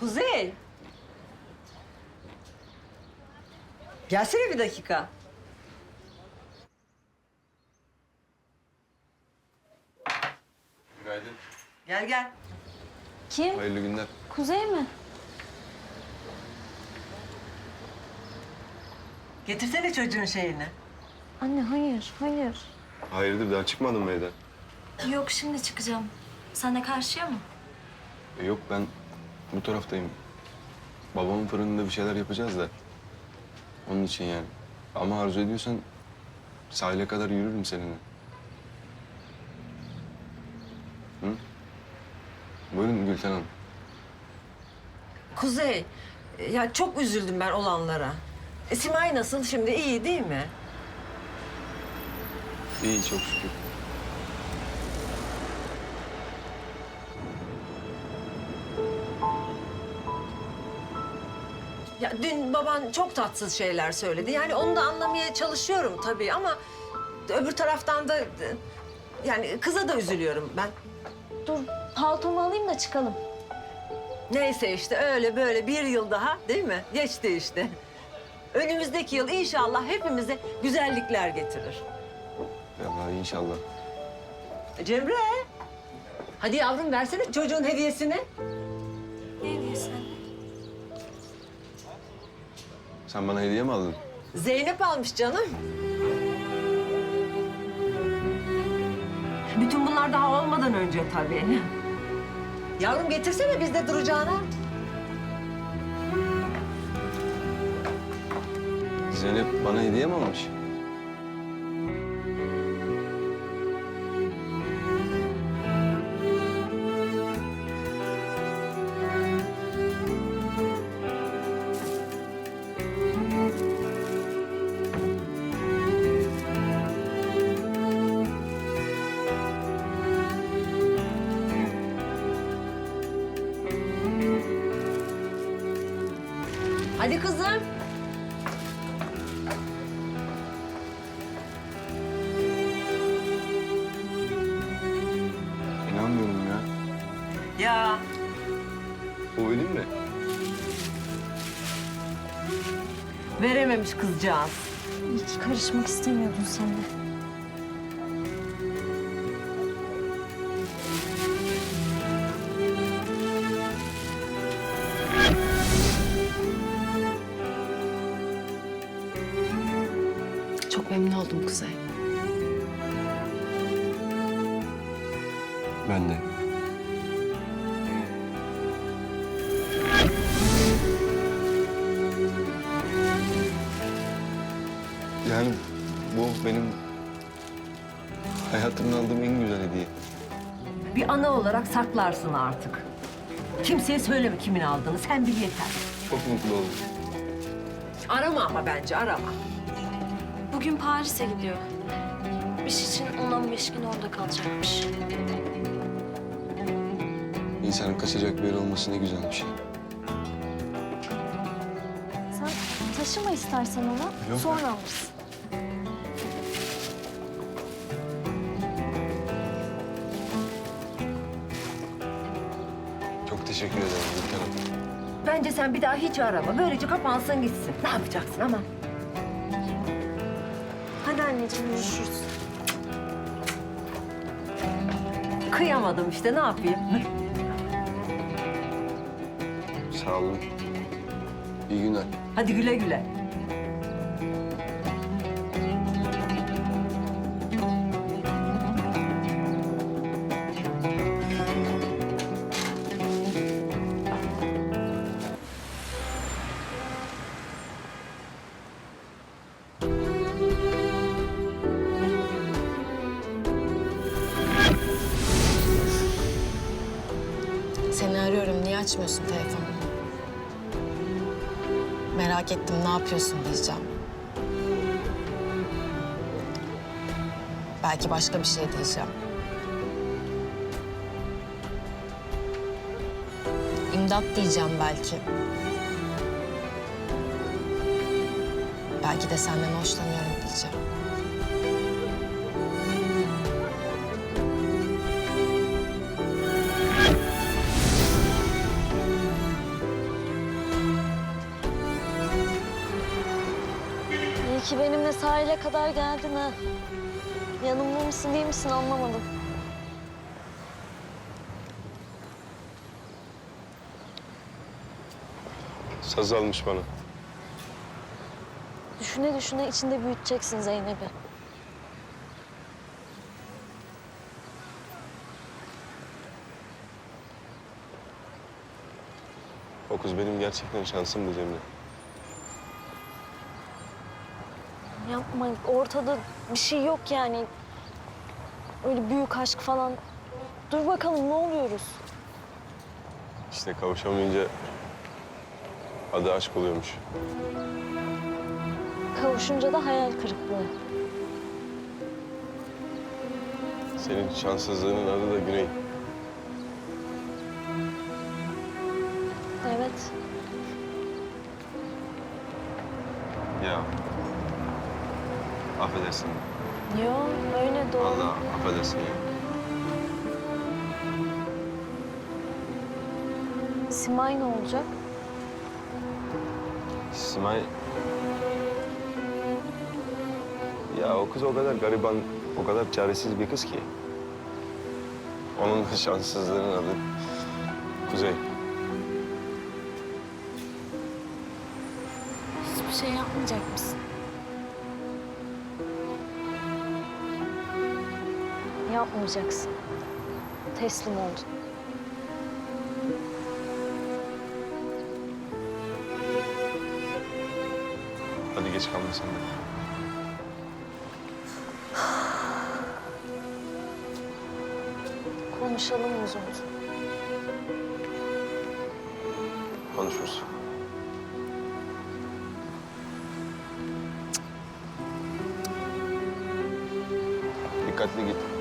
Kuzey. Gelsene bir dakika. Günaydın. Gel gel. Kim? Hayırlı günler. Kuzey mi? Getirsene çocuğun şeyini. Anne hayır, hayır. Hayırdır daha çıkmadın mı evden? Yok şimdi çıkacağım. Sen de karşıya mı? E, yok ben bu taraftayım. Babamın fırınında bir şeyler yapacağız da. Onun için yani. Ama arzu ediyorsan sahile kadar yürürüm seninle. Hı? Buyurun Gülten Hanım. Kuzey, ya çok üzüldüm ben olanlara. E, Simay nasıl şimdi? İyi değil mi? İyi çok şükür. Ya dün baban çok tatsız şeyler söyledi. Yani onu da anlamaya çalışıyorum tabii ama öbür taraftan da e, yani kıza da üzülüyorum ben. Dur paltomu alayım da çıkalım. Neyse işte öyle böyle bir yıl daha değil mi? Geçti işte. Önümüzdeki yıl inşallah hepimize güzellikler getirir. Ya inşallah. Cemre. Hadi yavrum versene çocuğun hediyesini. Ne diyorsun? Sen bana hediye mi aldın? Zeynep almış canım. Bütün bunlar daha olmadan önce tabii. Yavrum getirsene biz de duracağına. Zeynep bana hediye mi almış? Hadi kızım. İnanmıyorum ya. Ya O öyle mi? verememiş kızcağız. Hiç karışmak istemiyordun sen de. Çok memnun oldum Kuzey. Ben de. Yani bu benim hayatımda aldığım en güzel hediye. Bir ana olarak saklarsın artık. Kimseye söyleme kimin aldığını. Sen bil yeter. Çok mutlu oldum. Arama ama bence arama. Bugün Paris'e gidiyor. İş için 10-15 gün orada kalacakmış. İnsanın kaçacak bir yer olması ne güzelmiş ya. Sen taşıma istersen onu. Yok. Sonra alırsın. Çok teşekkür ederim Gülten Hanım. Bence sen bir daha hiç arama. Böylece kapansın gitsin. Ne yapacaksın ama? Anneciğim görüşürüz. Kıyamadım işte ne yapayım? Sağ olun. İyi günler. Hadi güle güle. Arıyorum. Niye açmıyorsun telefonunu? Merak ettim. Ne yapıyorsun diyeceğim. Belki başka bir şey diyeceğim. İmdat diyeceğim belki. Belki de senden hoşlanıyorum diyeceğim. Yine sahile kadar geldin ha. Yanımda mısın değil misin anlamadım. Saz almış bana. Düşüne düşüne içinde büyüteceksin Zeynep'i. O kız benim gerçekten şansımdı Cemile. Yapma ortada bir şey yok yani. Öyle büyük aşk falan. Dur bakalım ne oluyoruz? İşte kavuşamayınca adı aşk oluyormuş. Kavuşunca da hayal kırıklığı. Senin şanssızlığının adı da Güney. Affedersin. Yo öyle doğru. Vallahi affedersin ya. Simay ne olacak? Simay... Ya o kız o kadar gariban, o kadar çaresiz bir kız ki. Onun şanssızlığının adı Kuzey. Hiçbir şey yapmayacak mısın? Yapmayacaksın. Teslim oldun. Hadi geç kalma sen de. Konuşalım uzun uzun. Konuşuruz. Dikkatli git.